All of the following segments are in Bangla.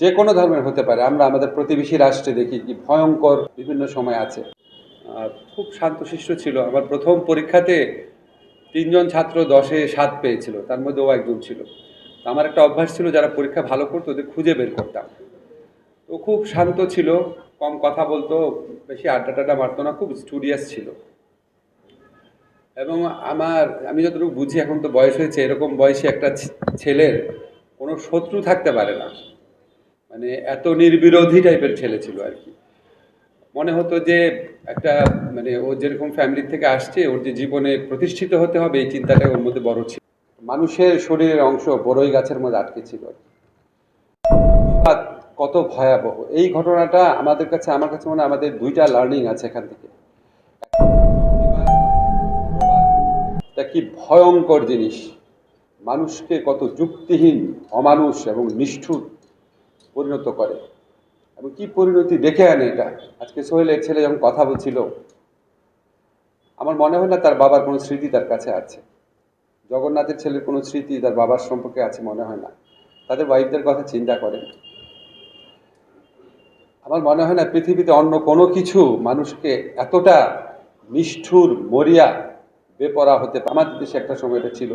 যে কোনো ধর্মের হতে পারে। আমরা আমাদের প্রতিবেশী রাষ্ট্রে দেখি কি ভয়ঙ্কর বিভিন্ন সময় আছে। খুব শান্তশিষ্ট ছিল। আমার প্রথম পরীক্ষাতে তিনজন ছাত্র দশে সাত পেয়েছিল। তার মধ্যে ও একজন ছিল। আমার একটা অভ্যাস ছিল, যারা পরীক্ষা ভালো করতো ওদের খুঁজে বের করতাম। তো খুব শান্ত ছিল, কম কথা বলতো, বেশি আড্ডা টাড্ডা মারতো না, খুব স্টুডিয়াস ছিল। এবং আমার, আমি যতটুকু বুঝি, এখন তো বয়স হয়েছে, এরকম বয়সী একটা ছেলের কোনো শত্রু থাকতে পারে না। মানে এত নির্বিরোধী টাইপের ছেলে ছিল আর কি। মনে হতো যে একটা মানে ও যেরকম ফ্যামিলি থেকে আসছে, ওর যে জীবনে প্রতিষ্ঠিত হতে হবে, এই চিন্তাটা ওর মধ্যে বড় ছিল। মানুষের শরীরের অংশ বড়ই গাছের মধ্যে আটকে ছিল কত ভয়াবহ। এই ঘটনাটা আমাদের কাছে, আমার কাছে মনে আমাদের দুইটা লার্নিং আছে এখান থেকে। কি ভয়ঙ্কর জিনিস। মানুষকে কত যুক্তিহীন, অমানুষ এবং নিষ্ঠুর। পরিণত করে। এবং কি পরিণতি ডেকে আনে এটা? আজকে সোহেলের ছেলে যখন কথা বলছিল, আমার মনে হয় না তার বাবার কোনো স্মৃতি তার কাছে আছে। জগন্নাথের ছেলের কোনো স্মৃতি তার বাবার সম্পর্কে আছে মনে হয় না। তাদের ওয়াইফদের কথা চিন্তা করেন আমার মনে হয় না পৃথিবীতে অন্য কোনো কিছু মানুষকে এতটা নিষ্ঠুর মরিয়া, বেপরা হতে আমাদের দেশে একটা সময় এটা ছিল।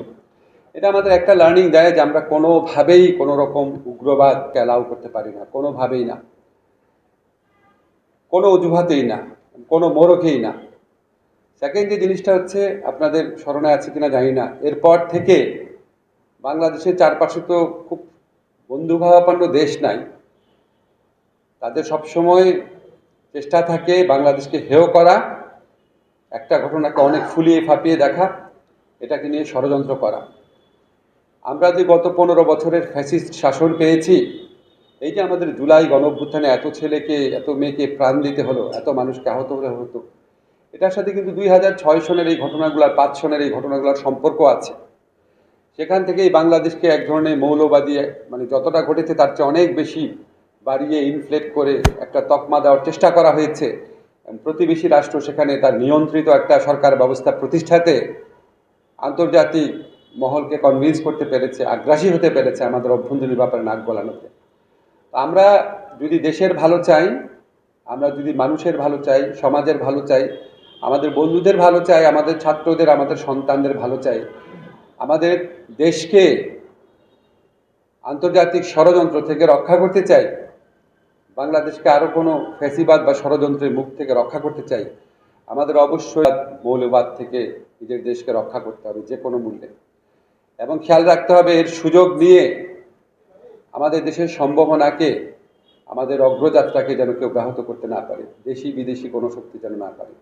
এটা আমাদের একটা লার্নিং দেয় যে আমরা কোনোভাবেই কোনো রকম উগ্রবাদকে অ্যালাউ করতে পারি না, কোনোভাবেই না। কোনো অজুহাতেই না, কোনো মোড়কেই না। সেকেন্ড যে জিনিসটা হচ্ছে, আপনাদের স্মরণে আছে কিনা জানি না। এরপর থেকে বাংলাদেশের চারপাশে তো খুব বন্ধুভাবাপন্ন দেশ নাই। তাদের সবসময় চেষ্টা থাকে বাংলাদেশকে হেয় করা, একটা ঘটনাকে অনেক ফুলিয়ে ফাঁপিয়ে দেখা, এটাকে নিয়ে ষড়যন্ত্র করা। আমরা যে গত পনেরো বছরের ফ্যাসিস্ট শাসন পেয়েছি এই যে আমাদের জুলাই গণ অভ্যুত্থানে এত ছেলেকে, এত মেয়েকে প্রাণ দিতে হলো, এত মানুষকে আহত হলে হতো। এটার সাথে কিন্তু দুই হাজার ছয় সনের এই ঘটনাগুলোর, পাঁচ সনের এই ঘটনাগুলোর সম্পর্ক আছে। সেখান থেকেই বাংলাদেশকে এক ধরনের মৌলবাদী মানে যতটা ঘটেছে তার চেয়ে অনেক বেশি বাড়িয়ে ইনফ্লেট করে একটা তকমা দেওয়ার চেষ্টা করা হয়েছে। প্রতিবেশী রাষ্ট্র সেখানে তার নিয়ন্ত্রিত একটা সরকার ব্যবস্থা প্রতিষ্ঠাতে আন্তর্জাতিক মহলকে কনভিন্স করতে পেরেছে, আগ্রাসী হতে পেরেছে আমাদের অভ্যন্তরীণ ব্যাপারে নাক গলানোতে। আমরা যদি দেশের ভালো চাই, আমরা যদি মানুষের ভালো চাই, সমাজের ভালো চাই, আমাদের বন্ধুদের ভালো চাই, আমাদের ছাত্রদের, আমাদের সন্তানদের ভালো চাই, আমাদের দেশকে আন্তর্জাতিক ষড়যন্ত্র থেকে রক্ষা করতে চাই, বাংলাদেশকে আরও কোনো ফ্যাসিবাদ বা ষড়যন্ত্রের মুখ থেকে রক্ষা করতে চাই, আমাদের অবশ্যই মৌলবাদ থেকে নিজের দেশকে রক্ষা করতে হবে যে কোনো মূল্যে। এবং খেয়াল রাখতে হবে এর সুযোগ নিয়ে আমাদের দেশের সম্ভাবনাকে, আমাদের অগ্রযাত্রাকে যেন কেউ ব্যাহত করতে না পারে, দেশি বিদেশি কোনো শক্তি যেন না পারে।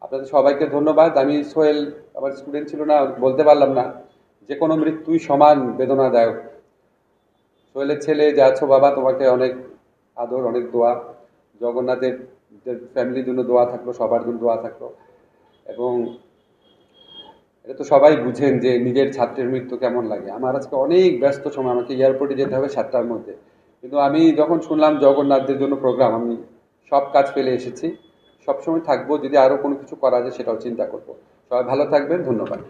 আপনাদের সবাইকে ধন্যবাদ। আমি সোহেল, আমার স্টুডেন্ট ছিল না, বলতে পারলাম না। যে কোনো মৃত্যুই সমান বেদনাদায়ক। সোহেলের ছেলে, যে আছো বাবা, তোমাকে অনেক আদর, অনেক দোয়া। জগন্নাথের ফ্যামিলির জন্য দোয়া থাকল, সবার জন্য দোয়া থাকল। এবং এটা তো সবাই বুঝেন যে নিজের ছাত্রের মৃত্যু কেমন লাগে। আমার আজকে অনেক ব্যস্ত সময়, আমাকে এয়ারপোর্টে যেতে হবে সাতটার মধ্যে। কিন্তু আমি যখন শুনলাম জগন্নাথদের জন্য প্রোগ্রাম আমি সব কাজ ফেলে এসেছি। সবসময় থাকব, যদি আরও কোনো কিছু করা যায় সেটাও চিন্তা করব। সবাই ভালো থাকবেন, ধন্যবাদ।